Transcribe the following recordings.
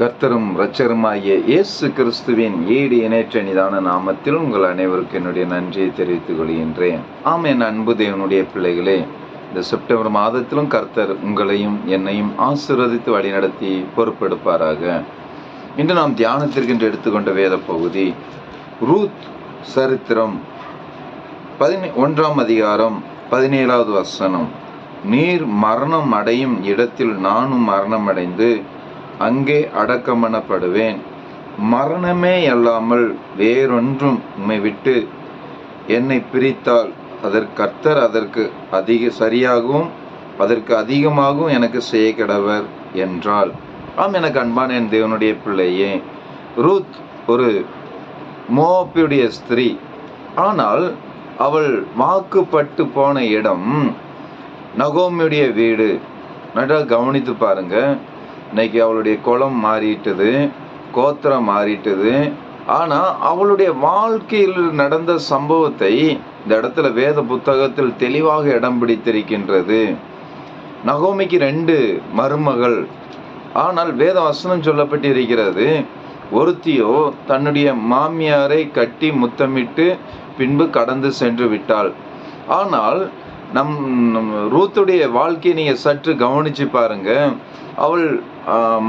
கர்த்தரும் இரட்சருமாகிய இயேசு கிறிஸ்துவின் ஈடு இணைற்ற நிதான நாமத்தில் உங்கள் அனைவருக்கும் என்னுடைய நன்றியை தெரிவித்துக் கொள்கின்றேன். ஆம் என் அன்பு தேவனுடைய பிள்ளைகளே இந்த செப்டம்பர் மாதத்திலும் கர்த்தர் உங்களையும் என்னையும் ஆசீர்வதித்து வழிநடத்தி பொறுப்பெடுப்பாராக. இன்று நாம் தியானத்திற்கென்று எடுத்துக்கொண்ட வேத பகுதி ரூத் சரித்திரம் பதினே ஒன்றாம் அதிகாரம் பதினேழாவது வசனம். நீர் மரணம் அடையும் இடத்தில் நானும் மரணம் அடைந்து அங்கே அடக்கமனப்படுவேன். மரணமே அல்லாமல் வேறொன்றும் உம்மை விட்டு என்னை பிரித்தால் அதற்கு கர்த்தர் அதற்கு அதிக சரியாகவும் அதற்கு அதிகமாகவும் எனக்கு செய்ய கிடவர் என்றால் ஆம் எனக்கு அன்பான என் தேவனுடைய பிள்ளையே ரூத் ஒரு மோப்பியுடைய ஸ்திரீ. ஆனால் அவள் வாக்குப்பட்டு போன இடம் நகோமியுடைய வீடு. நல்லா கவனித்து பாருங்கள் இன்னைக்கு அவளுடைய குலம் மாறிட்டது கோத்திரம் மாறிட்டது. ஆனால் அவளுடைய வாழ்க்கையில் நடந்த சம்பவத்தை இந்த இடத்துல வேத புத்தகத்தில் தெளிவாக இடம் பிடித்திருக்கின்றது. நகோமிக்கு ரெண்டு மருமகள். ஆனால் வேத வசனம் சொல்லப்பட்டிருக்கிறது ஒருத்தியோ தன்னுடைய மாமியாரை கட்டி முத்தமிட்டு பின்பு கடந்து சென்று விட்டாள். ஆனால் நம் நம் ரூத்துடைய வாழ்க்கையை நீங்கள் சற்று கவனித்து பாருங்க. அவள்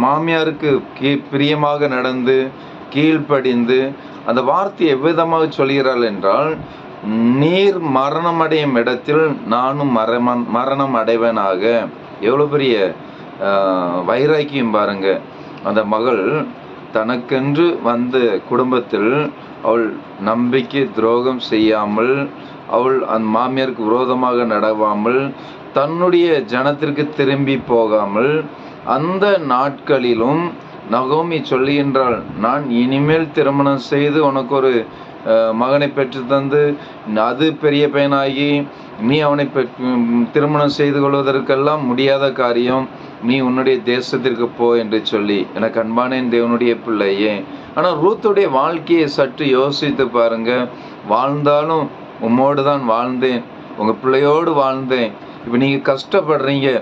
மாமியாருக்கு கீ பிரியமாக நடந்து கீழ்ப்படிந்து அந்த வார்த்தையை எவ்விதமாக சொல்கிறாள் என்றால் நீர் மரணமடையும் இடத்தில் நானும் மரமன் மரணம் அடைவனாக எவ்வளோ பெரிய வைராக்கியம் பாருங்க. அந்த மகள் தனக்கென்று வந்த குடும்பத்தில் அவள் நம்பிக்கை துரோகம் செய்யாமல் அவள் அந்த மாமியாருக்கு விரோதமாக நடவாமல் தன்னுடைய ஜனத்திற்கு திரும்பி போகாமல் அந்த நாட்களிலும் நகோமி சொல்லுகின்றாள் நான் இனிமேல் திருமணம் செய்து உனக்கு ஒரு மகனை பெற்று தந்து அது பெரிய பையனாகி நீ அவனை பெற்- திருமணம் செய்து கொள்வதற்கெல்லாம் முடியாத காரியம். நீ உன்னுடைய தேசத்திற்கு போ என்று சொல்லி எனக்கு அன்பான என் தேவனுடைய பிள்ளையே. ஆனால் ரூத்துடைய வாழ்க்கையை சற்று யோசித்து பாருங்க. வாழ்ந்தாலும் உம்மோடு தான் வாழ்ந்தேன். உங்கள் பிள்ளையோடு வாழ்ந்தேன். இப்போ நீங்கள் கஷ்டப்படுறீங்க.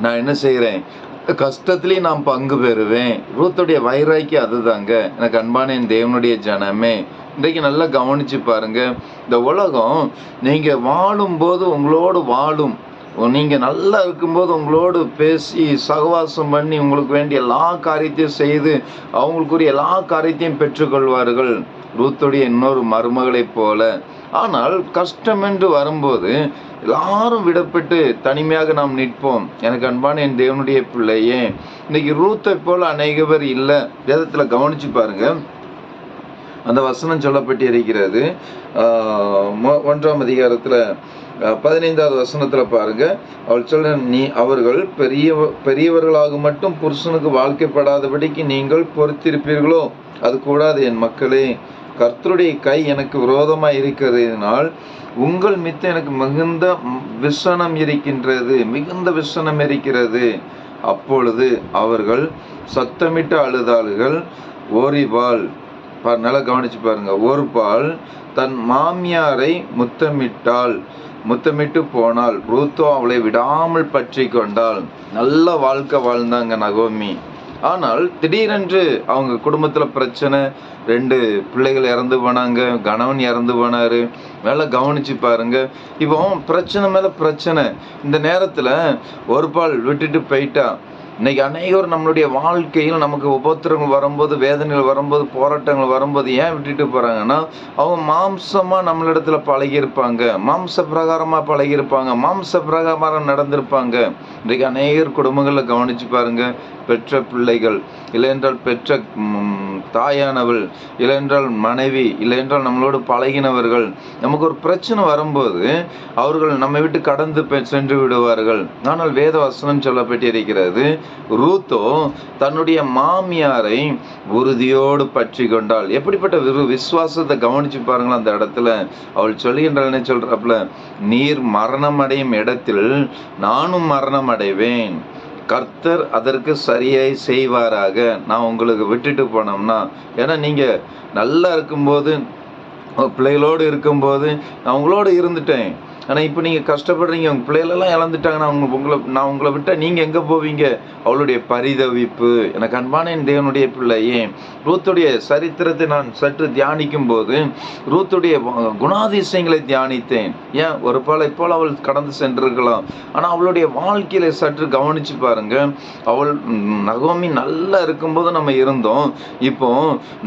நான் என்ன செய்கிறேன் கஷ்டத்துலேயும் நான் பங்கு பெறுவேன். ரூத்துடைய வைராக்கி அதுதாங்க. எனக்கு அன்பான என் தேவனுடைய ஜனமே. இன்றைக்கு நல்லா கவனித்து பாருங்க. இந்த உலகம் நீங்கள் வாழும்போது உங்களோடு வாழும். நீங்கள் நல்லா இருக்கும்போது உங்களோடு பேசி சகவாசம் பண்ணி உங்களுக்கு வேண்டிய எல்லா காரியத்தையும் செய்து அவங்களுக்குரிய எல்லா காரியத்தையும் பெற்றுக்கொள்வார்கள். ரூத்துடைய இன்னொரு மருமகளைப் போல. ஆனால் கஷ்டம் என்று வரும்போது எல்லாரும் விடப்பட்டு தனிமையாக நாம் நிற்போம். எனக்கு அன்பான என் தேவனுடைய பிள்ளையே இன்னைக்கு ரூத்தை போல அநேக பேர் இல்லை. வேதத்தில் கவனிச்சு பாருங்கள் அந்த வசனம் சொல்லப்பட்டு இருக்கிறது ஒன்றாம் அதிகாரத்தில் பதினைந்தாவது வசனத்தில் பாருங்க. அவள் சொல்ல நீ அவர்கள் பெரிய பெரியவர்களாக மட்டும் புருஷனுக்கு வாழ்க்கைப்படாதபடிக்கு நீங்கள் பொறுத்திருப்பீர்களோ? அது கூடாது என் மக்களே. கர்த்தருடைய கை எனக்கு விரோதமாக இருக்கிறதுனால் உங்கள் மித்த எனக்கு மிகுந்த விசனம் இருக்கின்றது மிகுந்த விசனம் இருக்கிறது. அப்பொழுது அவர்கள் சத்தமிட்டு அழுதாள்கள் ஓரிவாள் நல்லா கவனிச்சு பாருங்க. ஒரு பால் தன் மாமியாரை முத்தமிட்டாள் முத்தமிட்டு போனால் ரூத்தோ அவளை விடாமல் பற்றி கொண்டாள் நல்ல வாழ்க்கை வாழ்ந்தாங்க நகோமி. ஆனால் திடீரென்று அவங்க குடும்பத்தில் பிரச்சனை ரெண்டு பிள்ளைகள் இறந்து போனாங்க கணவன் இறந்து போனாரு. நல்லா கவனித்து பாருங்க. இப்போ பிரச்சனை மேலே பிரச்சனை. இந்த நேரத்தில் ஒரு பால் விட்டுட்டு போயிட்டா இன்னைக்கு அநேகர் நம்மளுடைய வாழ்க்கையில் நமக்கு உபத்திரங்கள் வரும்போது வேதனைகள் வரும்போது போராட்டங்கள் வரும்போது ஏன் விட்டுட்டு போகிறாங்கன்னா அவங்க மாம்சமாக நம்மளிடத்துல பழகியிருப்பாங்க. மாம்ச பிரகாரமாக பழகியிருப்பாங்க. மாம்ச பிரகாரம் நடந்திருப்பாங்க. இன்றைக்கு அநேகர் குடும்பங்களில் கவனித்து பாருங்க. பெற்ற பிள்ளைகள் இல்லையென்றால் பெற்ற தாயானவள் இல்லையென்றால் மனைவி இல்லையென்றால் நம்மளோடு பழகினவர்கள். நமக்கு ஒரு பிரச்சனை வரும்போது அவர்கள் நம்மை விட்டு கடந்து பெ- சென்று விடுவார்கள். ஆனால் வேத வசனம் சொல்லப்பட்டிருக்கிறது. ரூத்தோ தன்னுடைய மாமியாரை உறுதியோடு பற்றி கொண்டாள். எப்படிப்பட்ட விரு விசுவாசத்தை கவனிச்சு பாருங்களா அந்த இடத்துல. அவள் சொல்லுகின்றாள் என்ன சொல்றாப்புல? நீர் மரணம் அடையும் இடத்தில் நானும் மரணம் அடைவேன் கர்த்தர் அதற்கு சரியாய் செய்வாராக. நான் உங்களுக்கு விட்டுட்டு போனோம்னா. ஏன்னா நீங்கள் நல்லா இருக்கும்போது பிள்ளைகளோடு இருக்கும்போது நான் உங்களோடு இருந்துட்டேன். ஆனால் இப்போ நீங்கள் கஷ்டப்படுறீங்க. உங்கள் பிள்ளைகளெல்லாம் இழந்துட்டாங்கன்னா அவங்க உங்களை நான் உங்களை விட்டால் நீங்கள் எங்கே போவீங்க? அவளுடைய பரிதவிப்பு. எனக்கு அன்பான என் தேவனுடைய பிள்ளையே ரூத்துடைய சரித்திரத்தை நான் சற்று தியானிக்கும் போது ரூத்துடைய குணாதிசயங்களை தியானித்தேன். ஏன்? ஒரு பாலை போல் அவள் கடந்து சென்றிருக்கலாம். ஆனால் அவளுடைய வாழ்க்கையில சற்று கவனித்து பாருங்க. அவள் நகோமி நல்லா இருக்கும்போது நம்ம இருந்தோம். இப்போ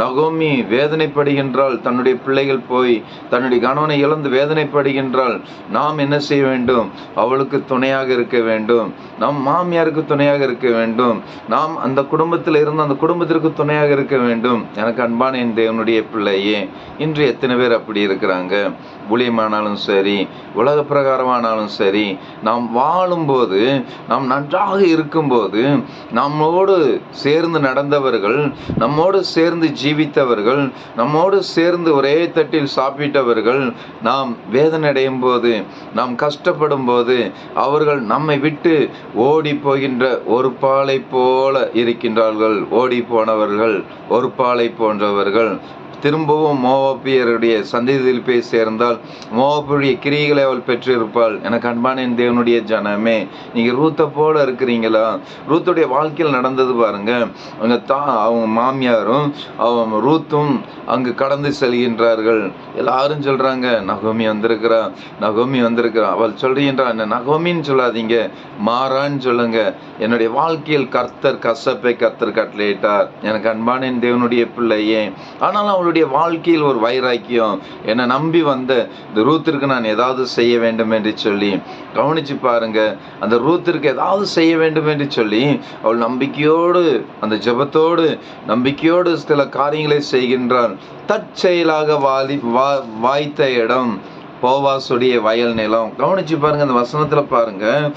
நகோமி வேதனைப்படுகின்றாள். தன்னுடைய பிள்ளைகள் போய் தன்னுடைய கணவனை இழந்து வேதனைப்படுகின்றாள். நாம் என்ன செய்ய வேண்டும்? அவளுக்கு துணையாக இருக்க வேண்டும். நம் மாமியாருக்கு துணையாக இருக்க வேண்டும். நாம் அந்த குடும்பத்தில் இருந்து அந்த குடும்பத்திற்கு துணையாக இருக்க வேண்டும். எனக்கு அன்பான என் தேவனுடைய பிள்ளையே இன்று எத்தனை பேர் அப்படி இருக்கிறாங்க? ஊழியமானாலும் சரி உலக பிரகாரமானாலும் சரி நாம் வாழும்போது நாம் நன்றாக இருக்கும்போது நம்மோடு சேர்ந்து நடந்தவர்கள் நம்மோடு சேர்ந்து ஜீவித்தவர்கள் நம்மோடு சேர்ந்து ஒரே தட்டில் சாப்பிட்டவர்கள் நாம் வேதனை அடையும் போது நாம் கஷ்டப்படும் போது அவர்கள் நம்மை விட்டு ஓடி போகின்ற ஒரு பாலை போல இருக்கின்றார்கள். ஓடி போனவர்கள் ஒரு பாலை போன்றவர்கள். திரும்பவும் மோவாப்பியருடைய சந்ததியில் போய் சேர்ந்தால் மோவாப்புடைய கிரிகளை அவள் பெற்றிருப்பாள். எனக்கு அன்பான என் தேவனுடைய ஜனமே நீங்கள் ரூத்தை போல இருக்கிறீங்களா? ரூத்துடைய வாழ்க்கையில் நடந்தது பாருங்க. அவங்க தா அவங்க மாமியாரும் அவங்க ரூத்தும் அங்கு கடந்து செல்கின்றார்கள். எல்லாரும் சொல்கிறாங்க நகோமி வந்திருக்கிறா நகோமி வந்திருக்கிறா. அவள் சொல்கின்றா என்ன நகோமின்னு சொல்லாதீங்க மாறான்னு சொல்லுங்க. என்னுடைய வாழ்க்கையில் கர்த்தர் கசப்பை கர்த்தர் கட்டளையிட்டார். எனக்கு அன்பான என் தேவனுடைய பிள்ளையே. ஆனாலும் அவளுடைய வாழ்க்கையில் ஒரு வைராக்கியம். என்னை நம்பி வந்த இந்த ரூத்திற்கு நான் ஏதாவது செய்ய வேண்டும் என்று சொல்லி கவனிச்சு பாருங்க. அந்த ரூத்திற்கு ஏதாவது செய்ய வேண்டும் என்று சொல்லி அவள் நம்பிக்கையோடு அந்த ஜெபத்தோடு நம்பிக்கையோடு சில காரியங்களை செய்கின்றாள். தற்செயலாக வாலி வா வாய்த்த இடம் போவாசுடைய வயல் நிலம். கவனிச்சு பாருங்க அந்த வசனத்தில் பாருங்க.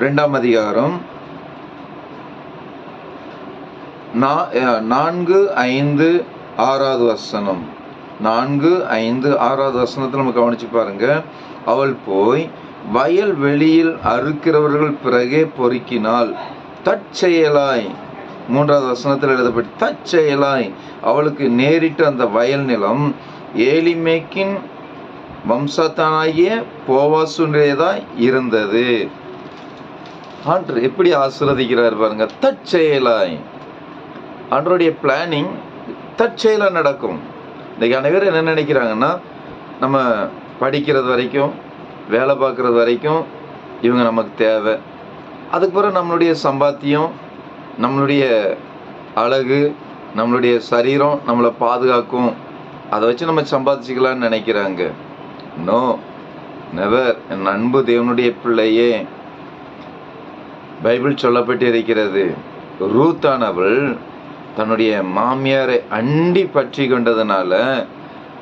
ரெண்டாம் அதிகாரம் நா- அஹ், நான்கு ஐந்து ஆறாவது வசனம். நான்கு ஐந்து ஆறாவது வசனத்தில் நம்ம கவனிச்சு பாருங்க. அவள் போய் வயல் வெளியில் அறுக்கிறவர்கள் பிறகே பொறுக்கினாள். தற்செயலாய். மூன்றாவது வசனத்தில் எழுதப்பட்டு தற்செயலாய். அவளுக்கு நேரிட்ட அந்த வயல் நிலம் ஏலிமேக்கின் வம்சத்தானாகிய போவாசுடையதாய் இருந்தது. ஆண்டு எப்படி ஆசிரதிக்கிறார் பாருங்க. தற்செயலாய். ஆண்டருடைய பிளானிங் தற்செயலாக நடக்கும். இன்றைக்கி அனைவரும் என்ன நினைக்கிறாங்கன்னா நம்ம படிக்கிறது வரைக்கும் வேலை பார்க்குறது வரைக்கும் இவங்க நமக்கு தேவை. அதுக்கு பிறகு நம்மளுடைய சம்பாத்தியம் நம்மளுடைய அழகு நம்மளுடைய சரீரம் நம்மளை பாதுகாக்கும். அதை வச்சு நம்ம சம்பாதிச்சிக்கலான்னு நினைக்கிறாங்க. நோ நெவர் என் அன்பு தேவனுடைய பிள்ளையே. பைபிள் சொல்லப்பட்டு இருக்கிறது ரூத்தானவள் தன்னுடைய மாமியாரை அண்டி பற்றி கொண்டதுனால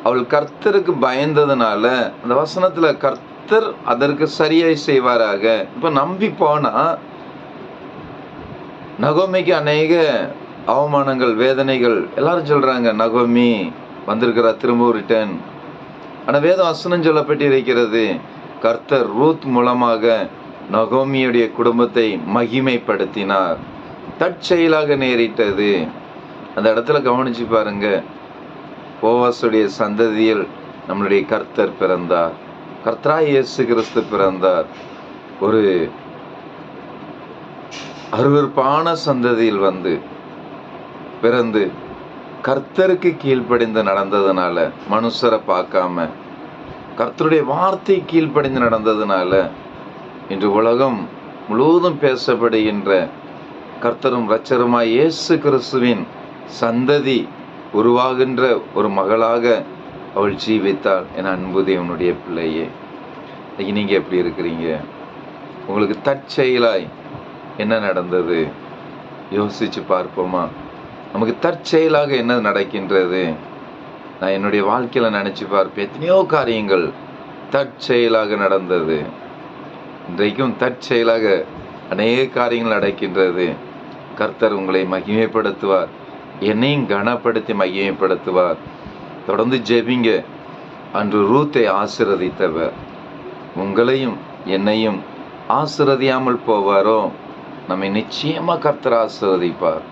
அவள் கர்த்தருக்கு பயந்ததுனால அந்த வசனத்தில் கர்த்தர் அதற்கு சரியாய் செய்வாராக. இப்போ நம்பி போனால் நகோமிக்கு அநேக அவமானங்கள் வேதனைகள் எல்லாரும் சொல்கிறாங்க நகோமி வந்திருக்கிறா திரும்ப ரிட்டர்ன் ஆனால் வேத வசனம் சொல்லப்பட்டு இருக்கிறது கர்த்தர் ரூத் மூலமாக நகோமியுடைய குடும்பத்தை மகிமைப்படுத்தினார். தற்செயலாக நேரிட்டது. அந்த இடத்துல கவனிச்சு பாருங்க. போவாசுடைய சந்ததியில் நம்மளுடைய கர்த்தர் பிறந்தார். கர்த்தரா இயேசு கிறிஸ்து பிறந்தார். ஒரு அருவருப்பான சந்ததியில் வந்து பிறந்து கர்த்தருக்கு கீழ்ப்படிந்து நடந்ததுனால மனுஷரை பார்க்காம கர்த்தருடைய வார்த்தை கீழ்ப்படிந்து நடந்ததுனால இன்று உலகம் முழுவதும் பேசப்படுகின்ற கர்த்தரும் இரட்சருமாய் இயேசு கிறிஸ்துவின் சந்ததி உருவாகின்ற ஒரு மகளாக அவள் ஜீவித்தாள் என அன்புதே உன்னுடைய பிள்ளையே. இன்னைக்கு நீங்கள் எப்படி இருக்கிறீங்க? உங்களுக்கு தற்செயலாய் என்ன நடந்தது? யோசிச்சு பார்ப்போமா? நமக்கு தற்செயலாக என்ன நடக்கின்றது? நான் என்னுடைய வாழ்க்கையில் நினச்சி பார்ப்பேன். எத்தனையோ காரியங்கள் தற்செயலாக நடந்தது. இன்றைக்கும் தற்செயலாக அநேக காரியங்கள் நடக்கின்றது. கர்த்தர் உங்களை மகிமைப்படுத்துவார். என்னையும் கனப்படுத்தி மையப்படுத்துவார். தொடர்ந்து ஜெபிங்க. அன்று ரூத்தை ஆசிர்வதித்தவர். உங்களையும் என்னையும் ஆசிரதியாமல் போவாரோ? நம்மை நிச்சயமாக கர்த்தர் ஆசிரதிப்பார்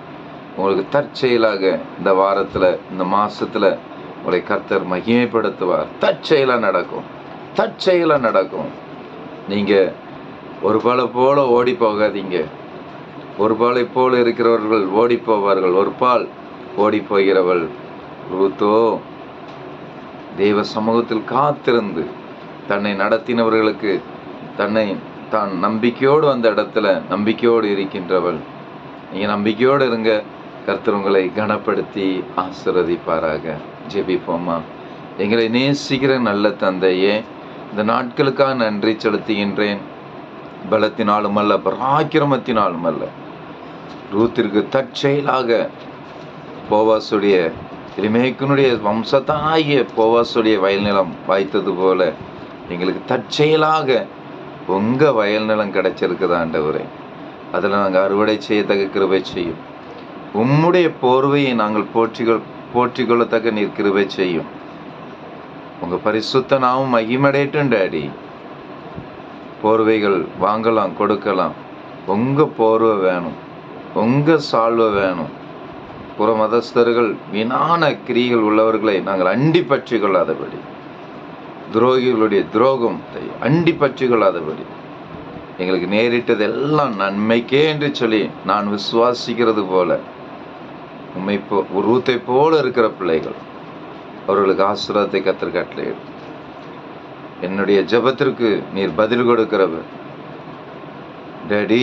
உங்களுக்கு தற்செயலாக இந்த வாரத்தில் இந்த மாதத்தில் உங்களை கர்த்தர் மகிமைப்படுத்துவார். தற்செயலாக நடக்கும். தற்செயலாக நடக்கும். நீங்கள் ஒரு பாலை போல் ஓடி போகாதீங்க. ஒரு பாலை போல் இருக்கிறவர்கள் ஓடி போவார்கள். ஒரு பால் ஓடி போகிறவள் ரூத்தோ தெய்வ சமூகத்தில் காத்திருந்து தன்னை நடத்தினவர்களுக்கு தன்னை தான் நம்பிக்கையோடு அந்த இடத்துல நம்பிக்கையோடு இருக்கின்றவள். நீங்கள் நம்பிக்கையோடு இருங்க. கர்த்தர் உங்களை கனப்படுத்தி ஆசிர்வதிப்பாராக. ஜெபிப்போமா? எங்களை நேசிக்கிற நல்ல தந்தையே இந்த நாட்களுக்காக நன்றி செலுத்துகின்றேன். பலத்தினாலும் அல்ல பராக்கிரமத்தினாலும் அல்ல ரூத்திற்கு தற்செயலாக போவாசுடைய எளிமேக்கனுடைய வம்சத்தாகிய போவாசுடைய வயல் நிலம் வாய்த்தது போல எங்களுக்கு தற்செயலாக உங்கள் வயல் நிலம் கிடைச்சிருக்குது ஆண்டவரே. அதில் நாங்கள் அறுவடை செய்யத்தக்க கிருபை செய்யும். உம்முடைய போர்வையை நாங்கள் போற்றிக்கொள் போற்றிக்கொள்ளத்தக்க நீர் கிருபை செய்யும். உங்கள் பரிசுத்த நாமும் மகிமடையட்டும் டேடி. போர்வைகள் வாங்கலாம் கொடுக்கலாம். உங்கள் போர்வை வேணும். உங்கள் சால்வை வேணும். புற மதஸ்தர்கள் வீணான கிரிகள் உள்ளவர்களை நாங்கள் அண்டி பற்றி கொள்ளாதபடி துரோகிகளுடைய துரோகத்தை அண்டி பற்றி கொள்ளாதபடி எங்களுக்கு நேரிட்டது எல்லாம் நன்மைக்கே என்று சொல்லி நான் விசுவாசிக்கிறது போல உண்மை போ ரூத்தை போல இருக்கிற பிள்ளைகள் அவர்களுக்கு ஆசீர்வாதத்தை கத்தர் என்னுடைய ஜெபத்திற்கு நீர் பதில் கொடுக்கிறவர். டேடி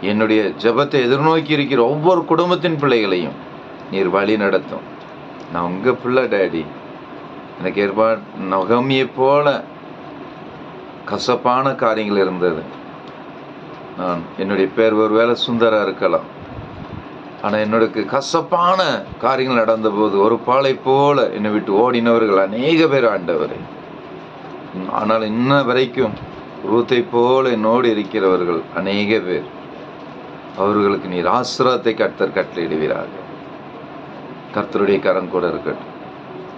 என்னுடைய ஜெபத்தை எதிர்நோக்கி இருக்கிற ஒவ்வொரு குடும்பத்தின் பிள்ளைகளையும் நீர் வழி நடத்தும். நான் உங்கள் பிள்ளை டேடி. எனக்கு ஏற்பா நகமியை போல கசப்பான காரியங்கள் இருந்தது. நான் என்னுடைய பேர் ஒரு வேலை சுந்தராக இருக்கலாம். ஆனால் என்னோட கசப்பான காரியங்கள் நடந்தபோது ஒரு பாலை போல என்னை விட்டு ஓடினவர்கள் அநேக பேர் ஆண்டவர். ஆனால் இன்ன வரைக்கும் ரூத்தை போல என்னோடு இருக்கிறவர்கள் அநேக பேர். அவர்களுக்கு நீர் ஆசிரத்தை கர்த்தர் கட்டளையிடுவீராக கர்த்தருடைய கரம் கூட இருக்கட்டும்.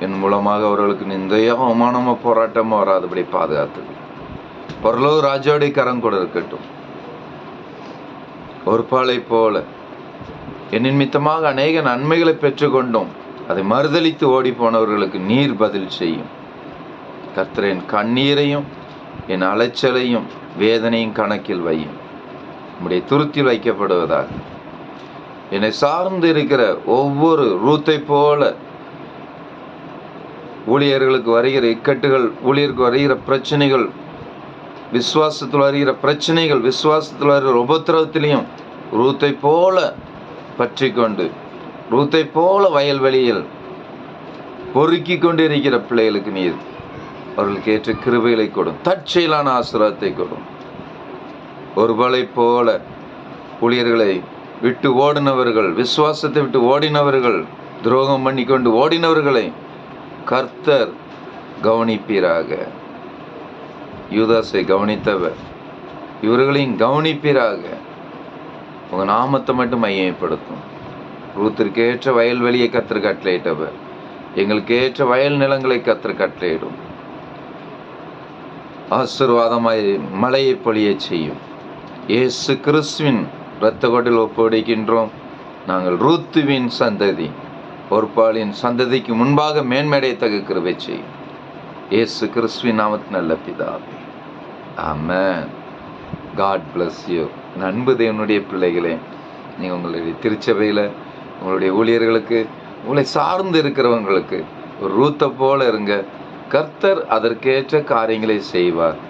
என் மூலமாக அவர்களுக்கு நிந்தையோ அவமானமோ போராட்டமோ வராதபடி பாதுகாத்து. பொருளோ ராஜாவுடைய கரம் கூட இருக்கட்டும். ஒரு பாலை போல என் நிமித்தமாக அநேக நன்மைகளை பெற்றுக்கொண்டோம். அதை மறுதளித்து ஓடி போனவர்களுக்கு நீர் பதில் செய்யும். கர்த்தர் என் கண்ணீரையும் என் அலைச்சலையும் வேதனையும் கணக்கில் வையும். நம்முடைய துருத்தில் வைக்கப்படுவதாக. என்னை சார்ந்து இருக்கிற ஒவ்வொரு ரூத்தை போல ஊழியர்களுக்கு வருகிற இக்கட்டுகள் ஊழியருக்கு வருகிற பிரச்சனைகள் விசுவாசத்தில் வருகிற பிரச்சனைகள் விசுவாசத்தில் வருகிற உபத்திரவத்திலையும் ரூத்தை போல பற்றி கொண்டு ரூத்தை போல வயல்வெளியில் பொறுக்கி கொண்டு இருக்கிற பிள்ளைகளுக்கு நீர் அவர்களுக்கு ஏற்ற கிருபைகளை கொடும் தற்செயலான ஆசிரத்தை கொடும். ஒருவளை போல ஊழியர்களை விட்டு ஓடினவர்கள் விசுவாசத்தை விட்டு ஓடினவர்கள் துரோகம் பண்ணி கொண்டு ஓடினவர்களை கர்த்தர் கவனிப்பீராக. யூதாஸை கவனித்தவர் இவர்களையும் கவனிப்பீராக. உங்கள் நாமத்தை மட்டும் மையப்படுத்தும். ரூத்திற்கு ஏற்ற வயல்வெளியை கத்திர கட்டளையிட்டவர் எங்களுக்கு ஏற்ற வயல் நிலங்களை கத்திர கட்டளையிடும். ஆசிர்வாதமாய் மழையை பொழிய செய்யும். இயேசு கிறிஸ்துவின் இரத்த கொடில் ஒப்படைக்கின்றோம் நாங்கள் ரூத்துவின் சந்ததி பொறுப்பாளின் சந்ததிக்கு முன்பாக மேன்மடைய கிருபை செய்யும். இயேசு கிறிஸ்துவின் நாமத்து நல்ல பிதாவே. ஆமென். காட் பிளஸ் யூ நண்பு தேவனுடைய பிள்ளைகளே நீங்கள் உங்களுடைய திருச்சபையில் உங்களுடைய ஊழியர்களுக்கு உங்களை சார்ந்து இருக்கிறவங்களுக்கு ஒரு ரூத்தை போல இருங்க. கர்த்தர் அதற்கேற்ற காரியங்களை செய்வார்.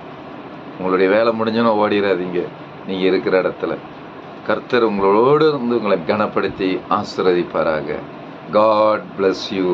உங்களுடைய வேலை முடிஞ்சோன்னா ஓடிடாதீங்க நீங்கள் இருக்கிற இடத்துல. கர்த்தர் உங்களோடு இருந்து உங்களை கனப்படுத்தி ஆசிரதிப்பாராக காட் பிளஸ் யூ